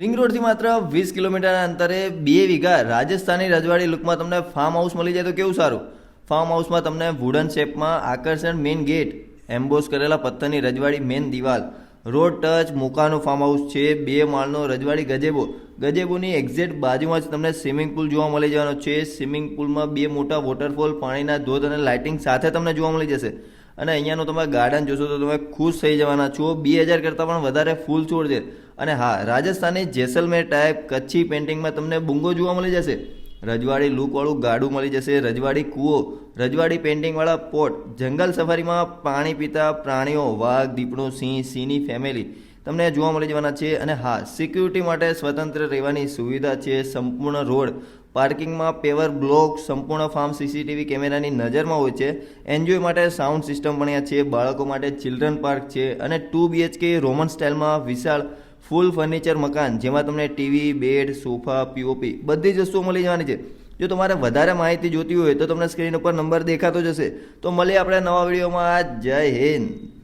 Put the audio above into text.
Ring રોડથી માત્ર વીસ કિલોમીટરના અંતરે બે વીઘા રાજસ્થાની રજવાડી લુકમાં તમને ફાર્મ હાઉસ મળી જાય તો કેવું સારું? ફાર્મ હાઉસમાં તમને વુડન શેપમાં આકર્ષણ મેઇન ગેટ એમ્બોસ કરેલા પથ્થરની રજવાડી મેઇન દિવાલ રોડ ટચ મુકાનું ફાર્મ હાઉસ છે, બે માળનો રજવાડી ગજેબો. ગજેબોની એક્ઝેક્ટ બાજુમાં જ તમને સ્વિમિંગ પુલ જોવા મળી જવાનો છે. સ્વિમિંગ પુલમાં બે મોટા વોટરફોલ પાણીના ધોધ અને લાઇટિંગ સાથે તમને જોવા મળી જશે. અને અહીંયાનું તમે ગાર્ડન જોશો તો તમે ખુશ થઈ જવાના છો. બે હજાર કરતાં પણ વધારે ફૂલ છોડ છે. અને હા રાજસ્થાની જેસલમેર ટાઈપ કચ્છી પેઇન્ટિંગમાં તમને બુંગો જોવા મળી જશે. રજવાડી લૂકવાળું ગાડું મળી જશે. રજવાડી કૂવો, રજવાડી પેઇન્ટિંગવાળા પોટ, જંગલ સફારીમાં પાણી પીતા પ્રાણીઓ, વાઘ, દીપડો, સિંહ સિંહની ફેમિલી તમને જોવા મળી જવાના છે. અને હા, સિક્યુરિટી માટે સ્વતંત્ર રહેવાની સુવિધા છે સંપૂર્ણ રોડ. પાર્કિંગમાં પેવર બ્લોક, સંપૂર્ણ ફાર્મ સીસીટીવી કેમેરાની નજરમાં હોય છે. એન્જોય માટે સાઉન્ડ સિસ્ટમ પણ છે. બાળકો માટે ચિલ્ડ્રન પાર્ક છે. અને ટુ બીએચકે રોમન સ્ટાઇલમાં વિશાળ ફૂલ ફર્નિચર મકાન, જેમાં તમને ટીવી, બેડ, સોફા પીઓપી બધી જ વસ્તુઓ મળી જવાની છે. જો તમારે વધારે માહિતી જોતી હોય તો તમને સ્ક્રીન ઉપર નંબર દેખાતો જશે. તો મળીએ આપણે નવા વિડીયોમાં. જય હિન્દ.